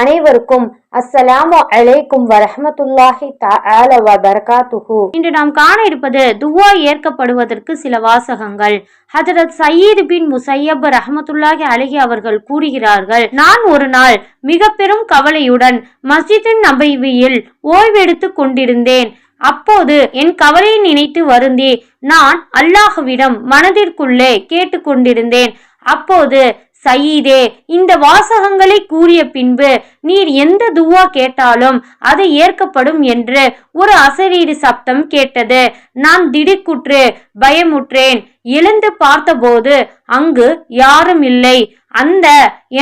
அனைவருக்கும் அஸ்ஸலாமு அலைக்கும் வரஹமத்துல்லாஹி தஆலா வ பரகாத்துஹு இன்று நாம் காண இருப்பது துவா ஏற்கப்படுவதற்கு சில வாசகங்கள். ஹஜரத் சயீத் பின் முசையப் ரஹமத்துல்லாஹி அழகி அவர்கள் கூறுகிறார்கள் நான் ஒரு நாள் மிக பெரும் கவலையுடன் மஸ்ஜிதின் நபைவியில் ஓய்வெடுத்து கொண்டிருந்தேன். அப்போது என் கவலையை நினைத்து வருந்தி நான் அல்லாஹுவிடம் மனதிற்குள்ளே கேட்டுக்கொண்டிருந்தேன் அப்போது சயீதே இந்த வாசகங்களை கூறிய பின்பு நீர் எந்த துவா கேட்டாலும் அது ஏற்கப்படும் என்று ஒரு அசரீரி சப்தம் கேட்டது. நான் திடுக்குற்று பயமுற்றேன். எழுந்து பார்த்தபோது அங்கு யாரும் இல்லை. அந்த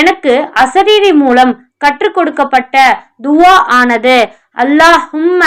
எனக்கு அசரீரி மூலம் கற்றுக் கொடுக்கப்பட்ட துவா ஆனது அல்லாஹும்ம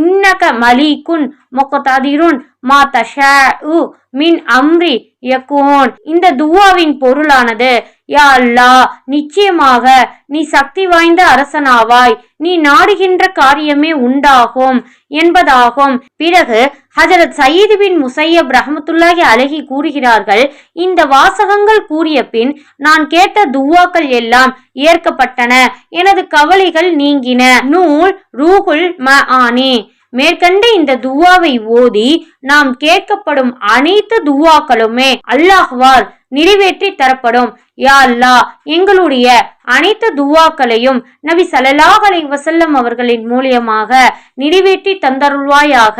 இன்னக மலிகுன் முகததிருன் மா தஷாஉ மின் அம்ரி யகோன். இந்த துவாவின் பொருளானது யா அல்லா நிச்சயமாக நீ சக்தி வாய்ந்த அரசனாவாய். நீ நாடுகின்ற காரியமே உண்டாகும் என்பதாகும். பிறகு ஹஜரத் சயீது பின் முசையப் ரஹமத்துல்லாஹி அழகி கூறுகிறார்கள் இந்த வாசகங்கள் கூறிய பின் நான் கேட்ட துவாக்கள் எல்லாம் ஏற்கப்பட்டன. எனது கவலைகள் நீங்கின. நூல் ரூகுல் ம ஆனே மேற்கண்ட இந்த துவாவை ஓதி நாம் கேட்கப்படும் அனைத்து துவாக்களுமே அல்லாஹ்வால் நிறைவேற்றி தரப்படும். யா அல்லாஹ் எங்களுடைய அனைத்து துவாக்களையும் நபி ஸல்லல்லாஹு அலைஹி அவர்களின் மூலியமாக நிறைவேற்றி தந்தருள்வாயாக.